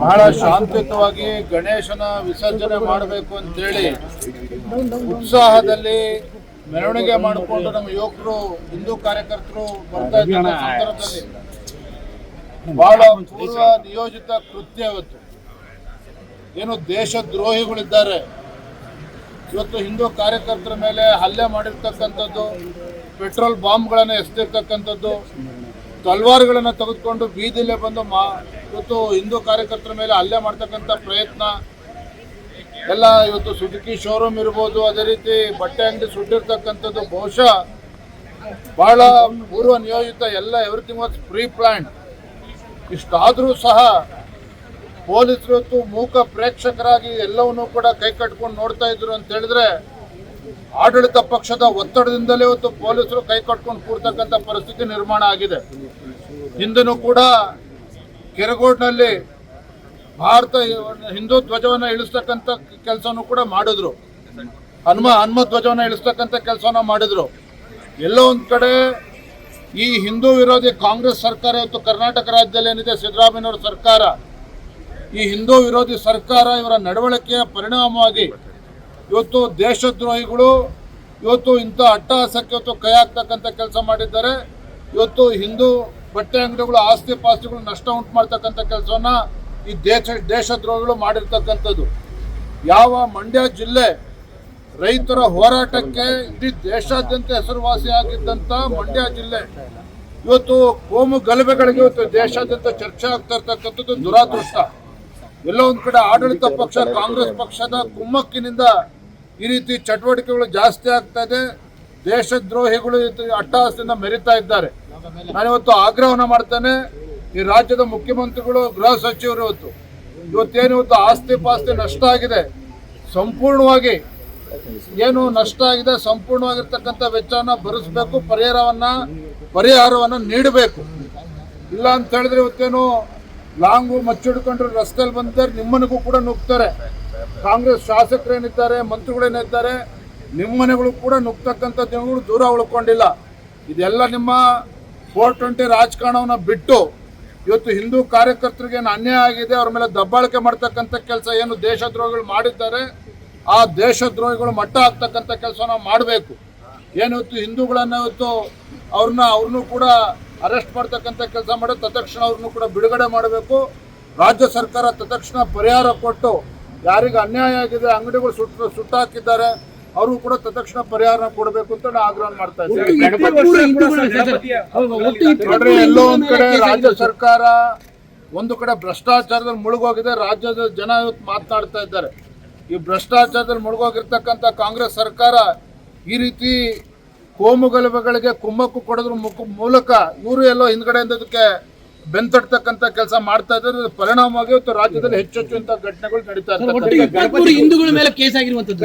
ಬಹಳ ಶಾಂತಿಯುತವಾಗಿ ಗಣೇಶನ ವಿಸರ್ಜನೆ ಮಾಡಬೇಕು ಅಂತೇಳಿ ಉತ್ಸಾಹದಲ್ಲಿ ಮೆರವಣಿಗೆ ಮಾಡಿಕೊಂಡು ನಮ್ಮ ಯುವಕರು ಹಿಂದೂ ಕಾರ್ಯಕರ್ತರು ಬರ್ತಾ ಇದ್ದ ಸಂದರ್ಭದಲ್ಲಿ ಬಹಳ ಪೂರ್ವ ನಿಯೋಜಿತ ಕೃತ್ಯ ಇವತ್ತು. ಏನು ದೇಶದ್ರೋಹಿಗಳಿದ್ದಾರೆ. ಇವತ್ತು ಹಿಂದೂ ಕಾರ್ಯಕರ್ತರ ಮೇಲೆ ಹಲ್ಲೆ ಮಾಡಿರ್ತಕ್ಕಂಥದ್ದು ಪೆಟ್ರೋಲ್ ಬಾಂಬ್ಗಳನ್ನು ಎಸೆದಿರ್ತಕ್ಕಂಥದ್ದು ತಲ್ವಾರ್ಗಳನ್ನು ತೆಗೆದುಕೊಂಡು ಬೀದಿಲೇ ಬಂದು ಮಾ, ಇವತ್ತು ಹಿಂದೂ ಕಾರ್ಯಕರ್ತರ ಮೇಲೆ ಹಲ್ಲೆ ಮಾಡ್ತಕ್ಕಂಥ ಪ್ರಯತ್ನ. ಎಲ್ಲ ಇವತ್ತು ಸುಜುಕಿ ಶೋರೂಮ್ ಇರ್ಬೋದು, ಅದೇ ರೀತಿ ಬಟ್ಟೆ ಅಂಗಡಿ ಸುಟ್ಟಿರ್ತಕ್ಕಂಥದ್ದು ಬಹುಶಃ ಬಹಳ ಪೂರ್ವ ನಿಯೋಜಿತ ಎಲ್ಲ ಎವ್ರಿಥಿಂಗ್ ವಾಸ್ ಪ್ರೀ ಪ್ಲಾನ್ ಇಷ್ಟಾದರೂ ಸಹ ಪೊಲೀಸರು ಮೂಕ ಪ್ರೇಕ್ಷಕರಾಗಿ ಎಲ್ಲವನ್ನೂ ಕೂಡ ಕೈ ಕಟ್ಕೊಂಡು ನೋಡ್ತಾ ಇದ್ರು ಅಂತ ಹೇಳಿದ್ರೆ ಆಡಳಿತ ಪಕ್ಷದ ಒತ್ತಡದಿಂದಲೇ ಇವತ್ತು ಪೊಲೀಸರು ಕೈ ಕಟ್ಕೊಂಡು ಕೂರ್ತಕ್ಕಂಥ ಪರಿಸ್ಥಿತಿ ನಿರ್ಮಾಣ ಆಗಿದೆ. ಹಿಂದೂ ಕೂಡ ಕೆರಗೋಡ್ನಲ್ಲಿ ಭಾರತ ಹಿಂದೂ ಧ್ವಜವನ್ನು ಇಳಿಸ್ತಕ್ಕಂಥ ಕೆಲಸವನ್ನು ಕೂಡ ಮಾಡಿದ್ರು. ಹನುಮ ಹನುಮ ಧ್ವಜವನ್ನು ಇಳಿಸ್ತಕ್ಕಂಥ ಕೆಲಸವನ್ನ ಮಾಡಿದ್ರು. ಎಲ್ಲೋ ಒಂದ್ ಕಡೆ ಈ ಹಿಂದೂ ವಿರೋಧಿ ಕಾಂಗ್ರೆಸ್ ಸರ್ಕಾರ ಇವತ್ತು ಕರ್ನಾಟಕ ರಾಜ್ಯದಲ್ಲಿ ಏನಿದೆ, ಸಿದ್ದರಾಮಯ್ಯನವರ ಸರ್ಕಾರ, ಈ ಹಿಂದೂ ವಿರೋಧಿ ಸರ್ಕಾರ ಇವರ ನಡವಳಿಕೆಯ ಪರಿಣಾಮವಾಗಿ ಇವತ್ತು ದೇಶದ್ರೋಹಿಗಳು, ಇವತ್ತು ಇಂಥ ಅಟ್ಟಹಾಸಕ್ಕೆ ಇವತ್ತು ಕೈ ಹಾಕ್ತಕ್ಕಂಥ ಕೆಲಸ ಮಾಡಿದ್ದಾರೆ. ಇವತ್ತು ಹಿಂದೂ ಬಟ್ಟೆ ಅಂಗಡಿಗಳು, ಆಸ್ತಿ ಪಾಸ್ತಿಗಳು ನಷ್ಟ ಉಂಟು ಮಾಡ್ತಕ್ಕಂಥ ಕೆಲಸವನ್ನ ಈ ದೇಶ, ದೇಶದ್ರೋಹಿಗಳು ಮಾಡಿರ್ತಕ್ಕಂಥದ್ದು. ಯಾವ ಮಂಡ್ಯ ಜಿಲ್ಲೆ ರೈತರ ಹೋರಾಟಕ್ಕೆ ಇಡೀ ದೇಶಾದ್ಯಂತ ಹೆಸರುವಾಸಿಯಾಗಿದ್ದಂಥ ಮಂಡ್ಯ ಜಿಲ್ಲೆ, ಇವತ್ತು ಕೋಮು ಗಲಭೆಗಳಿಗೆ ಇವತ್ತು ದೇಶಾದ್ಯಂತ ಚರ್ಚೆ ಆಗ್ತಾ ಇರ್ತಕ್ಕಂಥದ್ದು ದುರಾದೃಷ್ಟ. ಎಲ್ಲೋ ಒಂದು ಕಡೆ ಆಡಳಿತ ಪಕ್ಷ, ಕಾಂಗ್ರೆಸ್ ಪಕ್ಷದ ಕುಮ್ಮಕ್ಕಿನಿಂದ ಈ ರೀತಿ ಚಟುವಟಿಕೆಗಳು ಜಾಸ್ತಿ ಆಗ್ತಾ ಇದೆ. ದೇಶದ್ರೋಹಿಗಳು ಇವತ್ತು ಅಟ್ಟಹಾಸದಿಂದ ಮೆರಿತಾ ಇದ್ದಾರೆ. ನಾನಿವತ್ತು ಆಗ್ರಹವನ್ನು ಮಾಡ್ತೇನೆ, ಈ ರಾಜ್ಯದ ಮುಖ್ಯಮಂತ್ರಿಗಳು, ಗೃಹ ಸಚಿವರು ಇವತ್ತು. ಇವತ್ತೇನು ಇವತ್ತು ಆಸ್ತಿ ಪಾಸ್ತಿ ನಷ್ಟ ಆಗಿದೆ. ಸಂಪೂರ್ಣವಾಗಿ ಏನು ನಷ್ಟ ಆಗಿದೆ, ಸಂಪೂರ್ಣವಾಗಿರ್ತಕ್ಕಂಥ ವೆಚ್ಚವನ್ನ ಭರಿಸಬೇಕು, ಪರಿಹಾರವನ್ನ ಪರಿಹಾರವನ್ನ ನೀಡಬೇಕು. ಇಲ್ಲ ಅಂತ ಹೇಳಿದ್ರೆ ಇವತ್ತೇನು ಲಾಂಗು ಮಚ್ಚಿಡ್ಕೊಂಡ್ರೆ ರಸ್ತೆಯಲ್ಲಿ ಬಂದರೆ ನಿಮ್ಮನಿಗೂ ಕೂಡ ನುಗ್ತಾರೆ. ಕಾಂಗ್ರೆಸ್ ಶಾಸಕರೇನಿದ್ದಾರೆ, ಮಂತ್ರಿಗಳೇನಿದ್ದಾರೆ ನಿಮ್ಮನೆಗಳು ಕೂಡ ನುಗ್ತಕ್ಕಂಥ ದಿನಗಳು ದೂರ ಉಳ್ಕೊಂಡಿಲ್ಲ. ಇದೆಲ್ಲ ನಿಮ್ಮ ಫೋರ್ ಟ್ವೆಂಟಿ ರಾಜಕಾರಣವನ್ನು ಬಿಟ್ಟು ಇವತ್ತು ಹಿಂದೂ ಕಾರ್ಯಕರ್ತರಿಗೆ ಏನು ಅನ್ಯಾಯ ಆಗಿದೆ, ಅವ್ರ ಮೇಲೆ ದಬ್ಬಾಳಿಕೆ ಮಾಡ್ತಕ್ಕಂಥ ಕೆಲಸ ಏನು ದೇಶದ್ರೋಹಿಗಳು ಮಾಡಿದ್ದಾರೆ, ಆ ದೇಶದ್ರೋಹಿಗಳು ಮಟ್ಟ ಆಗ್ತಕ್ಕಂಥ ಕೆಲಸ ನಾವು ಮಾಡಬೇಕು. ಏನು ಇವತ್ತು ಹಿಂದೂಗಳನ್ನ ಇವತ್ತು ಅವ್ರನ್ನ ಅವ್ರನ್ನೂ ಕೂಡ ಅರೆಸ್ಟ್ ಮಾಡ್ತಕ್ಕಂಥ ಕೆಲಸ ಮಾಡಿ, ತತ್ಕ್ಷಣ ಅವ್ರನ್ನೂ ಕೂಡ ಬಿಡುಗಡೆ ಮಾಡಬೇಕು. ರಾಜ್ಯ ಸರ್ಕಾರ ತತ್ಕ್ಷಣ ಪರಿಹಾರ ಕೊಟ್ಟು ಯಾರಿಗೆ ಅನ್ಯಾಯ ಆಗಿದೆ ಅಂಗಡಿಗಳು ಸುಟ್ಟು ಸುಟ್ಟಾಕಿದ್ದಾರೆ ಅವರು ಕೂಡ ತತ್ಕ್ಷಣ ಪರಿಹಾರ ಕೊಡಬೇಕು ಅಂತ ನಾನು ಆಗ್ರಹ ಮಾಡ್ತಾ ಇದ್ದೀನಿ. ಎಲ್ಲೋ ಒಂದ್ ಕಡೆ ರಾಜ್ಯ ಸರ್ಕಾರ ಒಂದು ಕಡೆ ಭ್ರಷ್ಟಾಚಾರದಲ್ಲಿ ಮುಳುಗೋಗಿದೆ ರಾಜ್ಯದ ಜನ ಇವತ್ತು ಮಾತನಾಡ್ತಾ ಇದ್ದಾರೆ. ಈ ಭ್ರಷ್ಟಾಚಾರದಲ್ಲಿ ಮುಳುಗೋಗಿರ್ತಕ್ಕಂಥ ಕಾಂಗ್ರೆಸ್ ಸರ್ಕಾರ ಈ ರೀತಿ ಕೋಮುಗಲಭೆಗಳಿಗೆ ಕುಮ್ಮಕ್ಕು ಕೊಡೋದ್ರ ಮುಖ ಮೂಲಕ ಇವರು ಎಲ್ಲೋ ಹಿಂದ್ಗಡೆಯಿಂದ ಇದಕ್ಕೆ ಬೆಂತಡ್ತಕ್ಕಂಥ ಕೆಲಸ ಮಾಡ್ತಾ ಇದ್ದಾರೆ. ಪರಿಣಾಮವಾಗಿ ರಾಜ್ಯದಲ್ಲಿ ಹೆಚ್ಚು ಹೆಚ್ಚು ಇಂಥ ಘಟನೆಗಳು ನಡೀತಾ ಒಟ್ಟು ಹಿಂದೂಗಳ ಮೇಲೆ ಕೇಸ್ ಆಗಿರುವಂತದ್ದು